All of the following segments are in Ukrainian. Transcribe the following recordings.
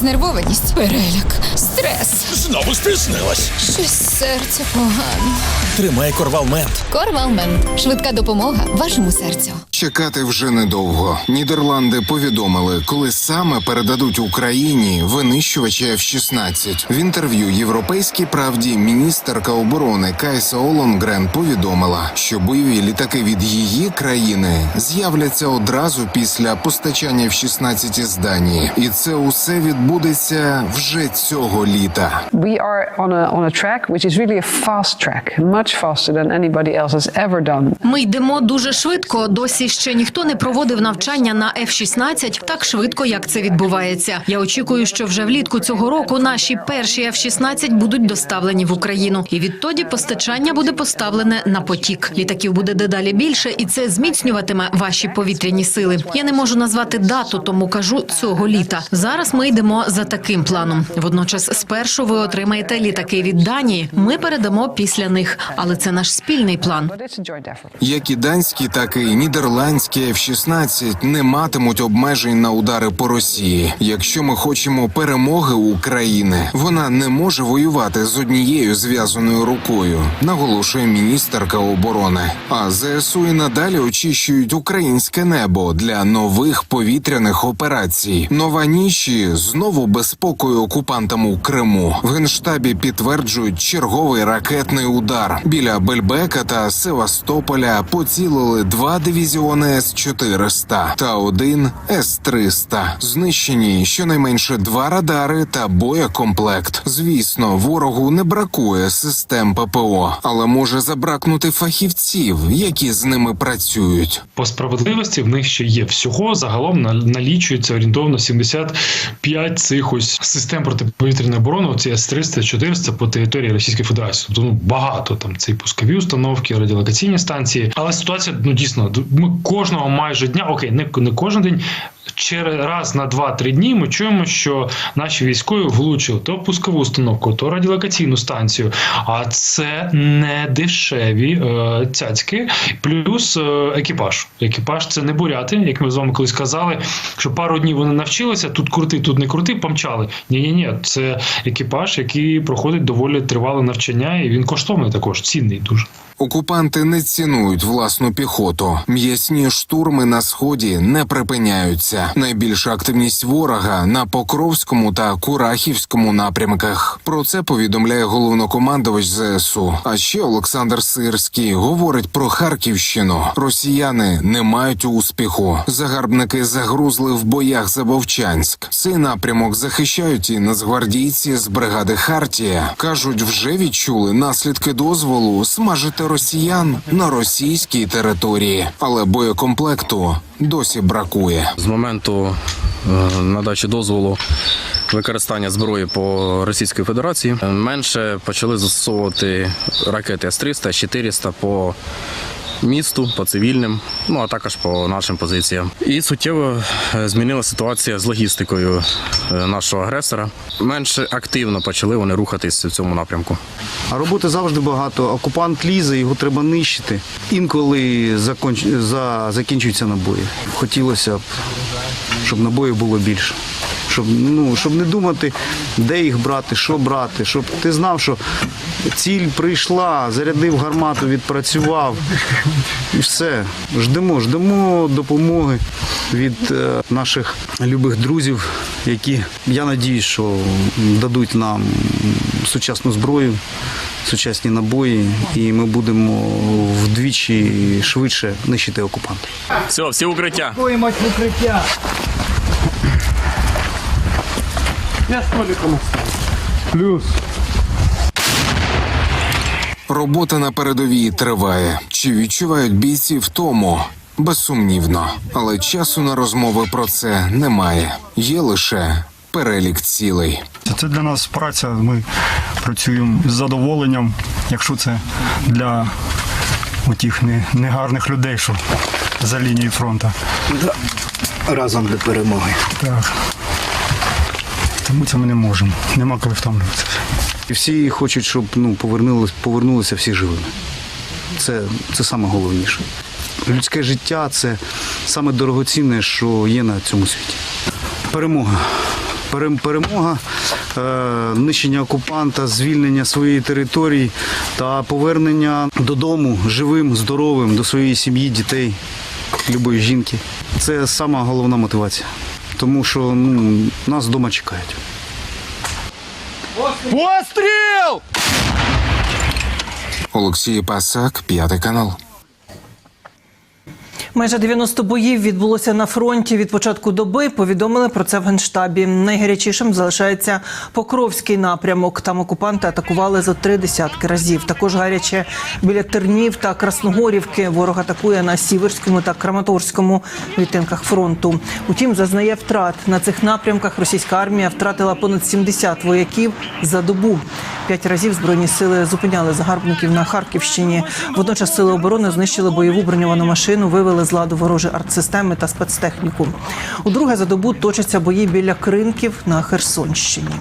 Знервованість, переляк, стрес. Знову спізнилась. Щось серце погано. Тримай корвалмент. Корвалмен. Швидка допомога вашому серцю. Чекати вже недовго. Нідерланди повідомили, коли саме передадуть Україні винищувачі F-16. В інтерв'ю Європейській правді міністерка оборони Кайса Олонгрен повідомила, що бойові літаки від її країни з'являться одразу після постачання F-16 із Данії, і це усе відбудеться вже цього літа. We are on a on a track which is really a fast track, much faster than anybody else has ever done. Ми йдемо дуже швидко. Досі ще ніхто не проводив навчання на F-16 так швидко, як це відбувається. Я очікую, що вже влітку цього року наші перші F-16 будуть доставлені в Україну, і відтоді постачання буде поставлене на потік. Літаків буде дедалі більше, і це зміцнюватиме ваші повітряні сили. Я не можу назвати дату, тому кажу цього літа. Зараз ми йдемо за таким планом. Водночас, спершу ви отримаєте літаки від Данії. Ми передамо після них, але це наш спільний план. Як і данські, так і нідерландські F-16 не матимуть обмежень на удари по Росії. Якщо ми хочемо перемоги України, вона не може воювати з однією зв'язаною рукою, наголошує міністерка оборони. А ЗСУ і надалі очищують українське небо для нових повітряних операцій. Нова ніші знову безпокою окупантам у Криму. В генштабі підтверджують черговий ракетний удар біля Бельбека та Севастополя. Поцілили два дивізіони С-400 та один С-300. Знищені щонайменше два радари та боєкомплект. Звісно, ворогу не бракує систем ППО, але може забракнути фахівців, які з ними працюють. по справедливості в них ще є всього. Загалом на- налічується орієнтовно 75 цих ось систем протиповітряної оборони. Оці С-300, 400 по території Російської Федерації. Тобто ну багато там це пускові установки, радіолокаційні станції. Але ситуація ну дійсно ми кожного майже дня, окей, не, не кожен день. Через раз на 2-3 дні ми чуємо, що наші військові влучили то пускову установку, то радіолокаційну станцію. А це не дешеві е, цяцьки, плюс е, екіпаж. Екіпаж це не буряти, як ми з вами колись казали, що пару днів вони навчилися, тут крути, тут не крути, помчали. Ні, ні, ні, це екіпаж, який проходить доволі тривале навчання, і він коштовний також, цінний дуже. Окупанти не цінують власну піхоту. М'ясні штурми на сході не припиняються. Найбільша активність ворога на Покровському та Курахівському напрямках. Про це повідомляє головнокомандувач ЗСУ. А ще Олександр Сирський говорить про Харківщину. Росіяни не мають успіху. Загарбники загрузли в боях за Вовчанськ. Цей напрямок захищають і нацгвардійці з бригади Хартія. кажуть, вже відчули наслідки дозволу смажити росіян на російській території, але боєкомплекту досі бракує. З моменту е, надачі дозволу використання зброї по Російській Федерації е, менше почали застосовувати ракети С-300, С-400 по місту, по цивільним, ну а також по нашим позиціям. І суттєво е, змінила ситуація з логістикою е, нашого агресора. Менше активно почали вони рухатись в цьому напрямку. А роботи завжди багато. Окупант лізе, його треба нищити. Інколи законч... за... закінчуються набої. Хотілося б, щоб набоїв було більше. Щоб, ну, щоб не думати, де їх брати, що брати, щоб ти знав, що ціль прийшла, зарядив гармату, відпрацював. І все. Ждемо, ждемо допомоги від е, наших любих друзів, які, я надіюсь, що дадуть нам сучасну зброю, сучасні набої, і ми будемо вдвічі швидше нищити окупанта. Все, всі укриття. Робота на передовій триває. Чи відчувають бійці втому? Безсумнівно, але часу на розмови про це немає. Є лише перелік цілей. Це для нас праця. Ми працюємо з задоволенням, якщо це для тих негарних людей, що за лінією фронту. Разом до перемоги. Так. Тому це ми не можемо. Нема коли втомлюватися. І всі хочуть, щоб ну, повернулися, повернулися всі живими. Це, це саме головніше. Людське життя це саме дорогоцінне, що є на цьому світі. Перемога. Перемога, е, нищення окупанта, звільнення своєї території та повернення додому живим, здоровим до своєї сім'ї, дітей, любої жінки. Це сама головна мотивація. Тому що ну, нас вдома чекають. Олексій Пасак, п'ятий канал. Майже 90 боїв відбулося на фронті від початку доби. Повідомили про це в генштабі. Найгарячішим залишається Покровський напрямок. Там окупанти атакували за три десятки разів. Також гаряче біля Тернів та Красногорівки. Ворог атакує на Сіверському та Краматорському відтинках фронту. Утім, зазнає втрат на цих напрямках. Російська армія втратила понад 70 вояків за добу. П'ять разів збройні сили зупиняли загарбників на Харківщині. Водночас сили оборони знищили бойову броньовану машину, вивели з ладу ворожі артсистеми та спецтехніку. Удруге за добу точаться бої біля кринків на Херсонщині.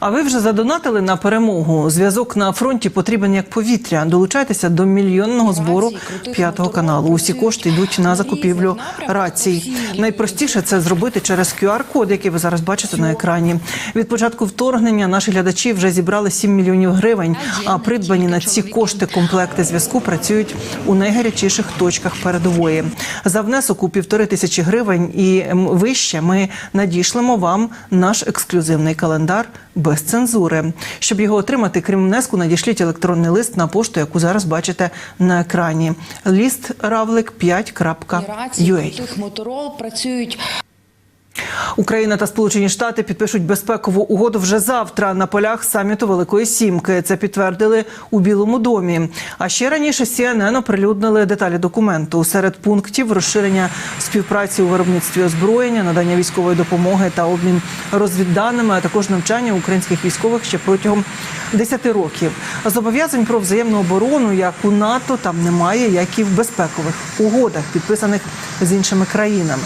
А ви вже задонатили на перемогу? Зв'язок на фронті потрібен як повітря. Долучайтеся до мільйонного збору п'ятого каналу. Усі кошти йдуть на закупівлю рацій. Найпростіше це зробити через QR-код, який ви зараз бачите на екрані. Від початку вторгнення наші глядачі вже зібрали 7 мільйонів гривень. А придбані на ці кошти комплекти зв'язку працюють у найгарячіших точках передової. За внесок у півтори тисячі гривень і вище ми надішлемо вам наш ексклюзивний календар без цензури. Щоб його отримати, крім внеску, надішліть електронний лист на пошту, яку зараз бачите на екрані. Ліст равлик 5.ua. Тих моторол працюють Україна та Сполучені Штати підпишуть безпекову угоду вже завтра на полях саміту Великої Сімки. Це підтвердили у Білому домі. А ще раніше CNN оприлюднили деталі документу. Серед пунктів розширення співпраці у виробництві озброєння, надання військової допомоги та обмін розвідданими, а також навчання українських військових ще протягом 10 років. Зобов'язань про взаємну оборону, як у НАТО, там немає, як і в безпекових угодах, підписаних з іншими країнами.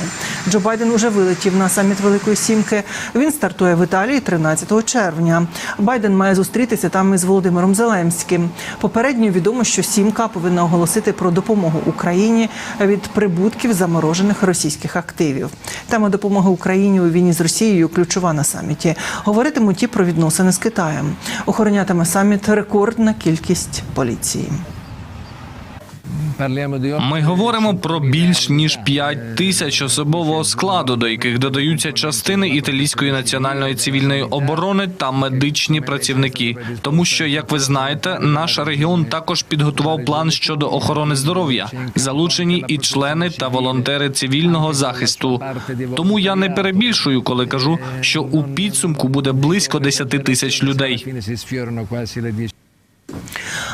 Джо Байден уже вилетів на саміт Великої Сімки. Він стартує в Італії 13 червня. Байден має зустрітися там із Володимиром Зеленським. Попередньо відомо, що сімка повинна оголосити про допомогу Україні від прибутків заморожених російських активів. Тема допомоги Україні у війні з Росією ключова на саміті. Говоритимуть і про відносини з Китаєм. Охоронятиме саміт рекордна кількість поліції. Ми говоримо про більш ніж 5 тисяч особового складу, до яких додаються частини італійської національної цивільної оборони та медичні працівники. Тому що, як ви знаєте, наш регіон також підготував план щодо охорони здоров'я, залучені і члени та волонтери цивільного захисту. Тому я не перебільшую, коли кажу, що у підсумку буде близько 10 тисяч людей.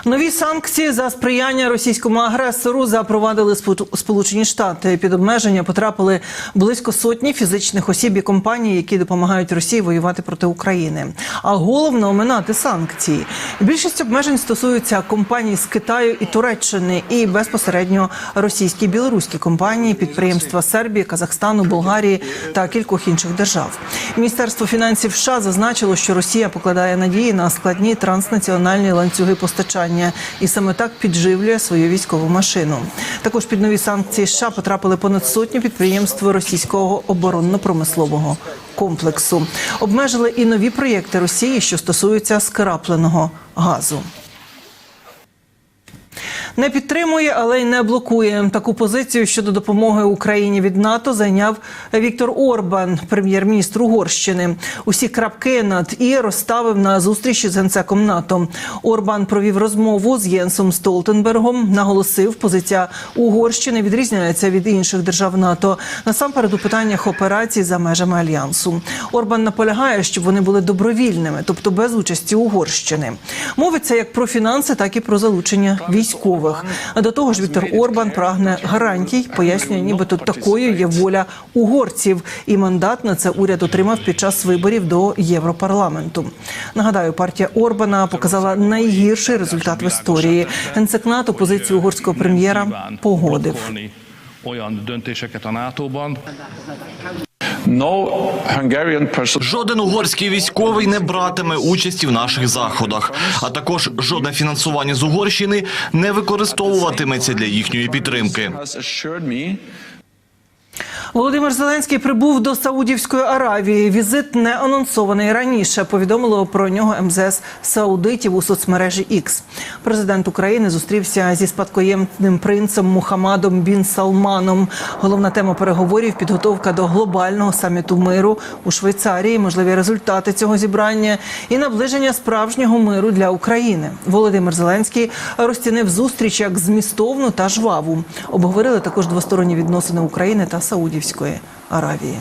Нові санкції за сприяння російському агресору запровадили Сполучені Штати. Під обмеження потрапили близько сотні фізичних осіб і компаній, які допомагають Росії воювати проти України. А головне оминати санкції. Більшість обмежень стосуються компаній з Китаю і Туреччини, і безпосередньо російські і білоруські компанії, підприємства Сербії, Казахстану, Болгарії та кількох інших держав. Міністерство фінансів США зазначило, що Росія покладає надії на складні транснаціональні ланцюги постачання і саме так підживлює свою військову машину. Також під нові санкції США потрапили понад сотню підприємств російського оборонно-промислового комплексу. Обмежили і нові проєкти Росії, що стосуються скрапленого газу. Не підтримує, але й не блокує. Таку позицію щодо допомоги Україні від НАТО зайняв Віктор Орбан, прем'єр-міністр Угорщини. Усі крапки над і розставив на зустрічі з генсеком НАТО. Орбан провів розмову з Єнсом Столтенбергом. Наголосив, позиція Угорщини відрізняється від інших держав НАТО. Насамперед у питаннях операцій за межами альянсу. Орбан наполягає, щоб вони були добровільними, тобто без участі Угорщини. Мовиться як про фінанси, так і про залучення військових. А до того ж, Віктор Орбан прагне гарантій, пояснює, нібито такою є воля угорців, і мандат на це уряд отримав під час виборів до Європарламенту. Нагадаю, партія Орбана показала найгірший результат в історії. Генсек НАТО позицію угорського прем'єра погодив. Жоден угорський військовий не братиме участі в наших заходах, а також жодне фінансування з Угорщини не використовуватиметься для їхньої підтримки. Володимир Зеленський прибув до Саудівської Аравії. Візит не анонсований раніше. Повідомило про нього МЗС Саудитів у соцмережі X. Президент України зустрівся зі спадкоємним принцем Мухаммадом Бін Салманом. Головна тема переговорів підготовка до глобального саміту миру у Швейцарії, можливі результати цього зібрання і наближення справжнього миру для України. Володимир Зеленський розцінив зустріч як змістовну та жваву. Обговорили також двосторонні відносини України та Саудівської Аравії.